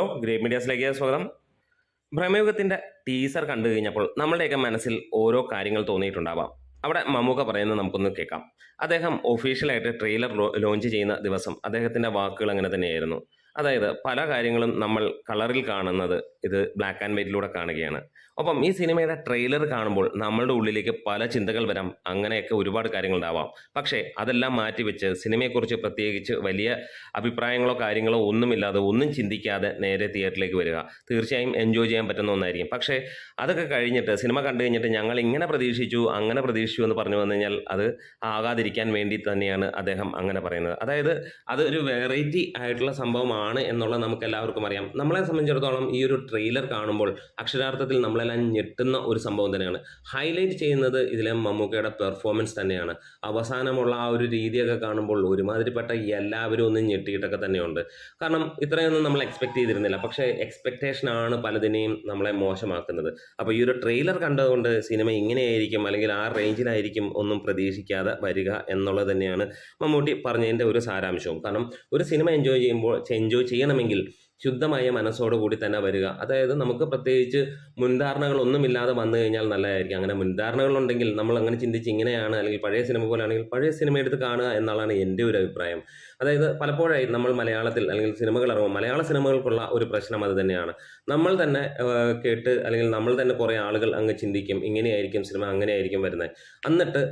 ഓ great മീഡിയാസിലേക്ക് സ്വാഗതം. ഭ്രമയുഗത്തിന്റെ teaser കണ്ടു കഴിഞ്ഞപ്പോൾ നമ്മളുടെയൊക്കെ മനസ്സിൽ ഓരോ കാര്യങ്ങൾ തോന്നിയിട്ടുണ്ടാവാം. അവിടെ മമ്മൂക്ക പറയുന്നത് നമുക്കൊന്ന് കേൾക്കാം. അദ്ദേഹം ഒഫീഷ്യലായിട്ട് ട്രെയിലർ ലോഞ്ച് ചെയ്യുന്ന ദിവസം അദ്ദേഹത്തിന്റെ വാക്കുകൾ അങ്ങനെ തന്നെയായിരുന്നു. അതായത് പല കാര്യങ്ങളും നമ്മൾ കളറിൽ കാണുന്നത് ഇത് ബ്ലാക്ക് ആൻഡ് വൈറ്റിലൂടെ കാണുകയാണ്. ഒപ്പം ഈ സിനിമയുടെ ട്രെയിലർ കാണുമ്പോൾ നമ്മളുടെ ഉള്ളിലേക്ക് പല ചിന്തകൾ വരാം. അങ്ങനെയൊക്കെ ഒരുപാട് കാര്യങ്ങളുണ്ടാവാം. പക്ഷേ അതെല്ലാം മാറ്റിവെച്ച് സിനിമയെക്കുറിച്ച് പ്രത്യേകിച്ച് വലിയ അഭിപ്രായങ്ങളോ കാര്യങ്ങളോ ഒന്നുമില്ലാതെ ഒന്നും ചിന്തിക്കാതെ നേരെ തിയേറ്ററിലേക്ക് വരിക. തീർച്ചയായും എൻജോയ് ചെയ്യാൻ പറ്റുന്ന ഒന്നായിരിക്കും. പക്ഷേ അതൊക്കെ കഴിഞ്ഞിട്ട് സിനിമ കണ്ടു കഴിഞ്ഞിട്ട് ഞങ്ങൾ ഇങ്ങനെ പ്രതീക്ഷിച്ചു അങ്ങനെ പ്രതീക്ഷിച്ചു എന്ന് പറഞ്ഞു വന്നു കഴിഞ്ഞാൽ അത് ആകാതിരിക്കാൻ വേണ്ടി തന്നെയാണ് അദ്ദേഹം അങ്ങനെ പറയുന്നത്. അതായത് അത് ഒരു വെറൈറ്റി ആയിട്ടുള്ള സംഭവമാണ്. എന്നുള്ളത് നമുക്ക് എല്ലാവർക്കും അറിയാം. നമ്മളെ സംബന്ധിച്ചിടത്തോളം ഈ ഒരു ട്രെയിലർ കാണുമ്പോൾ അക്ഷരാർത്ഥത്തിൽ നമ്മളെല്ലാം ഞെട്ടുന്ന ഒരു സംഭവം തന്നെയാണ്. ഹൈലൈറ്റ് ചെയ്യുന്നത് ഇതിലെ മമ്മൂക്കയുടെ പെർഫോമൻസ് തന്നെയാണ്. അവസാനമുള്ള ആ ഒരു രീതിയൊക്കെ കാണുമ്പോൾ ഒരുമാതിരിപ്പെട്ട എല്ലാവരും ഒന്ന് ഞെട്ടിയിട്ടൊക്കെ തന്നെയുണ്ട്. കാരണം ഇത്രയൊന്നും നമ്മൾ എക്സ്പെക്ട് ചെയ്തിരുന്നില്ല. പക്ഷേ എക്സ്പെക്റ്റേഷനാണ് പലതിനെയും നമ്മളെ മോശമാക്കുന്നത്. അപ്പോൾ ഈ ഒരു ട്രെയിലർ കണ്ടതുകൊണ്ട് സിനിമ ഇങ്ങനെയായിരിക്കും അല്ലെങ്കിൽ ആ റേഞ്ചിലായിരിക്കും ഒന്നും പ്രതീക്ഷിക്കാതെ വരിക എന്നുള്ളത് തന്നെയാണ് മമ്മൂട്ടി പറഞ്ഞതിന്റെ ഒരു സാരാംശവും. കാരണം ഒരു സിനിമ എൻജോയ് ചെയ്യുമ്പോൾ എൻജോയ് ചെയ്യണമെങ്കിൽ ശുദ്ധമായ മനസ്സോടുകൂടി തന്നെ വരിക. അതായത് നമുക്ക് പ്രത്യേകിച്ച് മുൻധാരണകളൊന്നുമില്ലാതെ വന്നു കഴിഞ്ഞാൽ നല്ലതായിരിക്കും. അങ്ങനെ മുൻധാരണകളുണ്ടെങ്കിൽ നമ്മൾ അങ്ങനെ ചിന്തിച്ച് ഇങ്ങനെയാണ് അല്ലെങ്കിൽ പഴയ സിനിമ പോലെ ആണെങ്കിൽ പഴയ സിനിമ എടുത്ത് കാണുക എന്നുള്ളതാണ് എന്റെ ഒരു അഭിപ്രായം. അതായത് പലപ്പോഴായി നമ്മൾ മലയാളത്തിൽ അല്ലെങ്കിൽ സിനിമകൾ ഇറങ്ങും മലയാള സിനിമകൾക്കുള്ള ഒരു പ്രശ്നം അത് തന്നെയാണ്. നമ്മൾ തന്നെ കേട്ട് അല്ലെങ്കിൽ നമ്മൾ തന്നെ കുറേ ആളുകൾ അങ്ങ് ചിന്തിക്കും ഇങ്ങനെയായിരിക്കും സിനിമ അങ്ങനെയായിരിക്കും വരുന്നത്. എന്നിട്ട്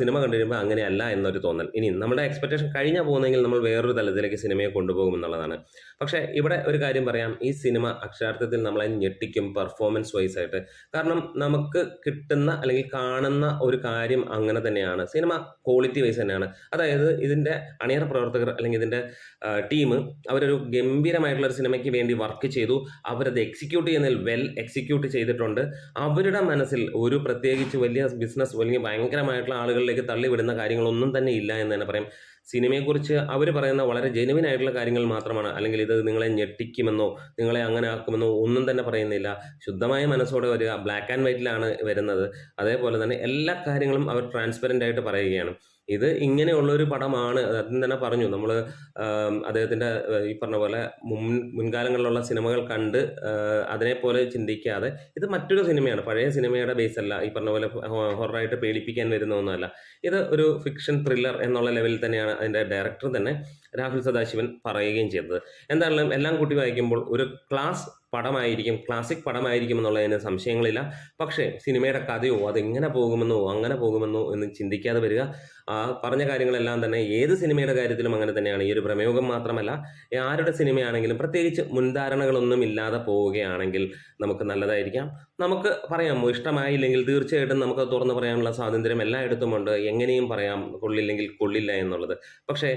സിനിമ കണ്ടു കഴിയുമ്പോൾ അങ്ങനെയല്ല എന്നൊരു തോന്നൽ. ഇനി നമ്മുടെ എക്സ്പെക്ടേഷൻ കഴിഞ്ഞാൽ പോകുന്നെങ്കിൽ നമ്മൾ വേറൊരു തലത്തിലേക്ക് സിനിമയെ കൊണ്ടുപോകും എന്നുള്ളതാണ്. പക്ഷേ ഇവിടെ ഒരു കാര്യം പറയാം. ഈ സിനിമ അക്ഷരാർത്ഥത്തിൽ നമ്മളെ ഞെട്ടിക്കും പെർഫോമൻസ് വൈസ് ആയിട്ട്. കാരണം നമുക്ക് കിട്ടുന്ന അല്ലെങ്കിൽ കാണുന്ന ഒരു കാര്യം അങ്ങനെ തന്നെയാണ്. സിനിമ ക്വാളിറ്റി വൈസ് തന്നെയാണ്. അതായത് ഇതിന്റെ അണിയറ പ്രവർത്തകർ അല്ലെങ്കിൽ ഇതിന്റെ ടീം അവരൊരു ഗംഭീരമായിട്ടുള്ള ഒരു സിനിമയ്ക്ക് വേണ്ടി വർക്ക് ചെയ്തു. അവരത് എക്സിക്യൂട്ട് ചെയ്യുന്നതിൽ വെൽ എക്സിക്യൂട്ട് ചെയ്തിട്ടുണ്ട്. അവരുടെ മനസ്സിൽ ഒരു പ്രത്യേകിച്ച് വലിയ ബിസിനസ് അല്ലെങ്കിൽ ഭയങ്കരമായിട്ടുള്ള ആളുകളിലേക്ക് തള്ളിവിടുന്ന കാര്യങ്ങളൊന്നും തന്നെ ഇല്ല എന്ന് തന്നെ പറയാം. സിനിമയെക്കുറിച്ച് അവർ പറയുന്ന വളരെ ജെനുവിൻ ആയിട്ടുള്ള കാര്യങ്ങൾ മാത്രമാണ്. അല്ലെങ്കിൽ ഇത് നിങ്ങളെ ഞെട്ടിക്കുമെന്നോ നിങ്ങളെ അങ്ങനെ ആക്കുമെന്നോ ഒന്നും തന്നെ പറയുന്നില്ല. ശുദ്ധമായ മനസ്സോടെ വരിക ബ്ലാക്ക് ആൻഡ് വൈറ്റിലാണ് വരുന്നത്. അതേപോലെ തന്നെ എല്ലാ കാര്യങ്ങളും അവർ ട്രാൻസ്പെറന്റ് ആയിട്ട് പറയുകയാണ്. ഇത് ഇങ്ങനെയുള്ള ഒരു പടമാണ് അദ്ദേഹം തന്നെ പറഞ്ഞു. നമ്മൾ അദ്ദേഹത്തിന്റെ ഈ പറഞ്ഞ പോലെ മുൻ മുൻകാലങ്ങളിലുള്ള സിനിമകൾ കണ്ട് അതിനെപ്പോലെ ചിന്തിക്കാതെ ഇത് മറ്റൊരു സിനിമയാണ്. പഴയ സിനിമയുടെ ബേസ് അല്ല ഈ പറഞ്ഞ പോലെ ഹൊറായിട്ട് പേടിപ്പിക്കാൻ വരുന്ന ഒന്നുമല്ല ഇത് ഒരു ഫിക്ഷൻ ത്രില്ലർ എന്നുള്ള ലെവലിൽ തന്നെയാണ് അതിന്റെ ഡയറക്ടർ തന്നെ രാഹുൽ സദാശിവൻ പറയുകയും ചെയ്തത്. എന്തായാലും എല്ലാം കൂട്ടി വായിക്കുമ്പോൾ ഒരു ക്ലാസ് പടമായിരിക്കും ക്ലാസിക് പടമായിരിക്കും എന്നുള്ളതിന് സംശയങ്ങളില്ല. പക്ഷേ സിനിമയുടെ കഥയോ അതെങ്ങനെ പോകുമെന്നോ അങ്ങനെ പോകുമെന്നോ എന്ന് ചിന്തിക്കാതെ വരിക. ആ പറഞ്ഞ കാര്യങ്ങളെല്ലാം തന്നെ ഏത് സിനിമയുടെ കാര്യത്തിലും അങ്ങനെ തന്നെയാണ്. ഈ ഒരു പ്രമേയോഗം മാത്രമല്ല ആരുടെ സിനിമയാണെങ്കിലും പ്രത്യേകിച്ച് മുൻധാരണകളൊന്നും ഇല്ലാതെ പോവുകയാണെങ്കിൽ നമുക്ക് നല്ലതായിരിക്കാം. നമുക്ക് പറയാം ഇഷ്ടമായില്ലെങ്കിൽ തീർച്ചയായിട്ടും നമുക്ക് തുറന്നു പറയാനുള്ള സ്വാതന്ത്ര്യം എല്ലായിടത്തുമുണ്ട് എങ്ങനെയും പറയാം കൊള്ളില്ലെങ്കിൽ കൊള്ളില്ല എന്നുള്ളത്. പക്ഷേ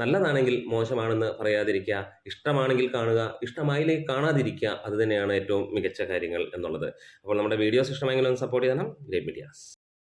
നല്ലതാണെങ്കിൽ മോശമാണെന്ന് പറയാതിരിക്കുക ഇഷ്ടമാണെങ്കിൽ കാണുക ഇഷ്ടമായില്ലെങ്കിൽ കാണാതിരിക്കുക അത് തന്നെയാണ് ഏറ്റവും മികച്ച കാര്യങ്ങൾ എന്നുള്ളത്. അപ്പോൾ നമ്മുടെ വീഡിയോസ് ഇഷ്ടമെങ്കിലും ഒന്ന് സപ്പോർട്ട് ചെയ്യണം. Great medias